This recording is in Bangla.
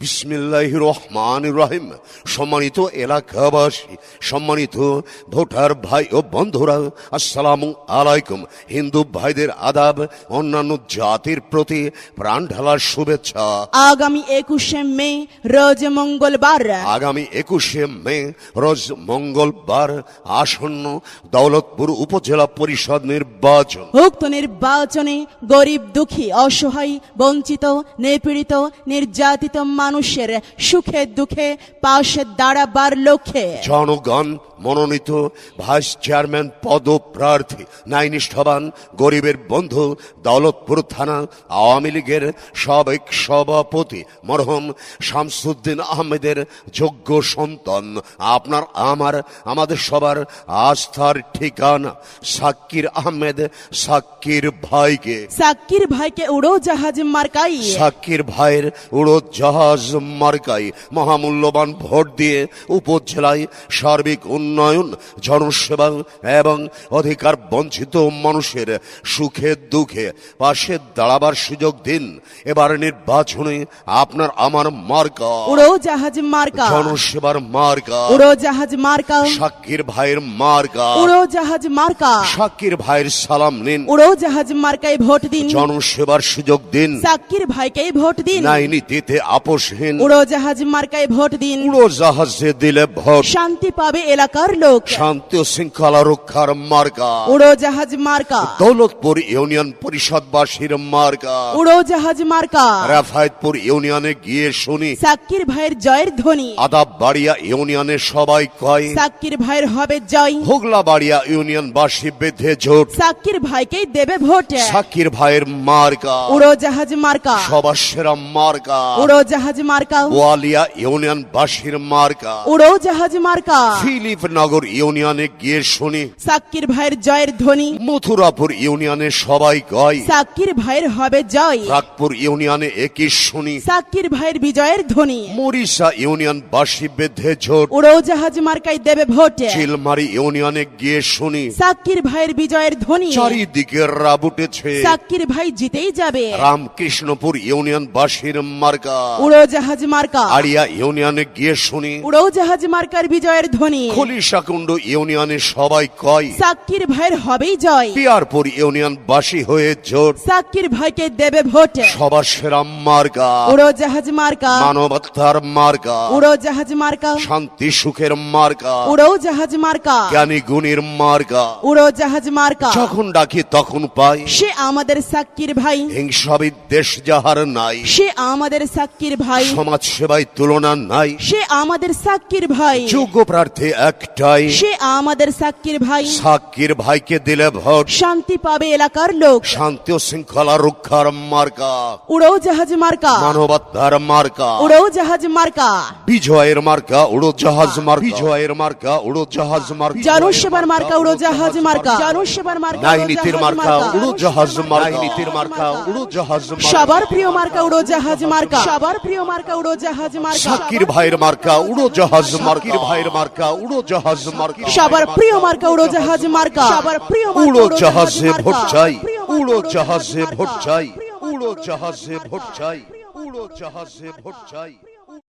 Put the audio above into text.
বিসমিল্লাহ রহমান রহিম সম্মানিত এলাকাবাসী সম্মানিত ভোটার ভাই ও বন্ধুরা আসসালামু আলাইকুম। হিন্দু ভাইদের আদাব অন্যান্য জাতির প্রতি প্রাণ ঢালার শুভেচ্ছা। আগামী একুশে মে রোজ মঙ্গলবার। আগামী একুশে মে রোজ মঙ্গলবার আসন্ন দৌলতপুর উপজেলা পরিষদ নির্বাচন। উক্ত নির্বাচনে গরিব দুঃখী অসহায় বঞ্চিত নিপীড়িত নির্যাতিত মানুষের সুখে দুঃখে পাশে দাঁড়াবার লক্ষ্যে। জনগণ মনোনীত ভাইস চেয়ারম্যান পদপ্রার্থী ন্যায়নিষ্ঠবান গরিবের বন্ধু দৌলতপুর থানা আওয়ামী লীগের সাবেক সভাপতি মরহম শামসুদ্দিন আহমেদের যোগ্য সন্তান। আপনার আমার আমাদের সবার আস্থার ঠিকানা সাক্কির আহমেদ সাক্কির ভাইকে। সাক্কির ভাইকে উড়ো জাহাজ মার্কাই। সাক্কির ভাইয়ের উড়ো জাহাজ মার্কাই মহামূল্যবান ভোট দিয়ে উপজেলায় সার্বিক উন্নয়ন জনসেবা এবং অধিকার বঞ্চিত মানুষের সুখে দুঃখে পাশে দাঁড়াবার সুযোগ দিন। এবার নির্বাচনে আপনার আমার মার্কা। উড়ো জাহাজ মার্কা। জনসেবার মার্কা। উড়ো জাহাজ মার্কা। সাক্কির ভাইয়ের মার্কা। উড়ো জাহাজ মার্কা। সাক্কির ভাইয়ের সালাম নিন। উড়ো জাহাজ মার্কায় ভোট দিন। জনসেবার সুযোগ দিন। সাক্কির ভাইকে ভোট দিন। নাই নীতিতে আপোষহীন উড়ো জাহাজ মার্কায় ভোট দিন। উড়ো জাহাজে দিলে ভোট। শান্তি পাবে এলাকার লোক। শান্তি ও শৃঙ্খলা রক্ষার মার্কা উড়ো জাহাজ মার্কা। দৌলতপুর ইউনিয়ন পরিষদবাসীর মার্কা উড়ো জাহাজ মার্কা। রাফায়তপুর ইউনিয়নে গিয়ে শুনি। সাক্কির ভাইয়ের জয়ের ধ্বনি। আদাব বাড়িয়া ইউনিয়নে সবাই কয় সাক্কির ভাইয়ের হবে জয়। হোগলা বাড়িয়া ইউনিয়নবাসী বেঁধে জোট। সাক্কির ভাইকেই দেবে ভোট। সাকির ভাইয়ের মার্কা উড়ো জাহাজ মার্কা। সবার সেরা মার্কা উড়ো জাহাজ মার্কা। বোয়ালিয়া ইউনিয়নবাসীর মার্কা। উড়ো জাহাজ মার্কা। ফিলিপ নগর ইউনিয়নে গিয়ে শুনি। সাক্কির ভাইয়ের জয়ের ধ্বনি। মথুরাপুর ইউনিয়নে সবাই কয়। সাক্কির ভাইয়ের হবে জয়। রাগপুর ইউনিয়নে একই শুনি। সাক্কির ভাইয়ের বিজয়ের ধ্বনি। মরিশা ইউনিয়ন বাসী বেঁধে ঝোট উড়ো জাহাজ মার্কায় দেবে ভোট। চিলমারি ইউনিয়নে গিয়ে শুনি। সাক্কির ভাইয়ের বিজয়ের ধ্বনি। চারিদিকে রাব উঠেছে সাক্কির ভাই জিতেই যাবে। রামকৃষ্ণপুর ইউনিয়ন বাসীর মার্কা। উড়ো জাহাজ মার্কা। আড়িয়া ইউনিয়নে গিয়ে শুনি। উড়ো জাহাজ মার্কার বিজয়ের ধ্বনি। খলিশাকুণ্ড ইউনিয়নে সবাই কয় সাক্কির ভাইয়ের হবেই জয়। পিয়ারপুর ইউনিয়ন বাসী হয়ে জোট। সাক্কির ভাইকে দেবে ভোট। সবার সেরা মার্কা। উড়ো জাহাজ মার্কা। মানবতার মার্কা। উড়ো জাহাজ মার্কা। শান্তি সুখের মার্কা। উড়ো জাহাজ মার্কা। জ্ঞানী গুণীর মার্কা। উড়ো জাহাজ মার্কা। যখন ডাকি তখন পাই। সে আমাদের সাক্কির ভাই। হিংসা বিদ্বেষ যাহার নাই। সে আমাদের সাক্কির ভাই সমাজ সেবায় তুলনা নাই। সে আমাদের সাক্কির ভাই। যোগ্য প্রার্থী একটাই। সে আমাদের সাক্কির ভাই। সাকির ভাইকে দিলে ভোট। শান্তি পাবে এলাকার লোক। শান্তি ও শৃঙ্খলা রক্ষার মার্কা। উড়ো জাহাজ মার্কা। মানবতার মার্কা। উড়ো জাহাজ মার্কা। বিজয়ের মার্কা উড়ো জাহাজ মার্কা। বিজয়ের মার্কা উড়ো জাহাজ মার্কা। জনসেবার মার্কা উড়ো জাহাজ মার্কা। জনসেবার মার্কা নাই নীতির মার্কা। উড়ো জাহাজ মার্কা। নীতির মার্কা উড়ো জাহাজ মার্কা। সবার প্রিয় মার্কা উড়ো জাহাজ মার্কা। সবার প্রিয় মার্কা উড়ো জাহাজ মার্কা। সাকির ভাইয়ের মার্কা উড়ো জাহাজ মার্কির ভাইয়ের মার্কা উড়ো জাহাজ মার্কা। সবার প্রিয় মার্কা উড়ো জাহাজ মার্কা। সবার প্রিয় মার্কা উড়ো জাহাজে মার্কা। ভোট চাই প্রিয় মার্কা উড়ো উড়ো জাহাজে জাহাজ ভোট চাই প্রিয় উড়ো জাহাজে ভোট চাই উড়ো জাহাজে ভোট চাই।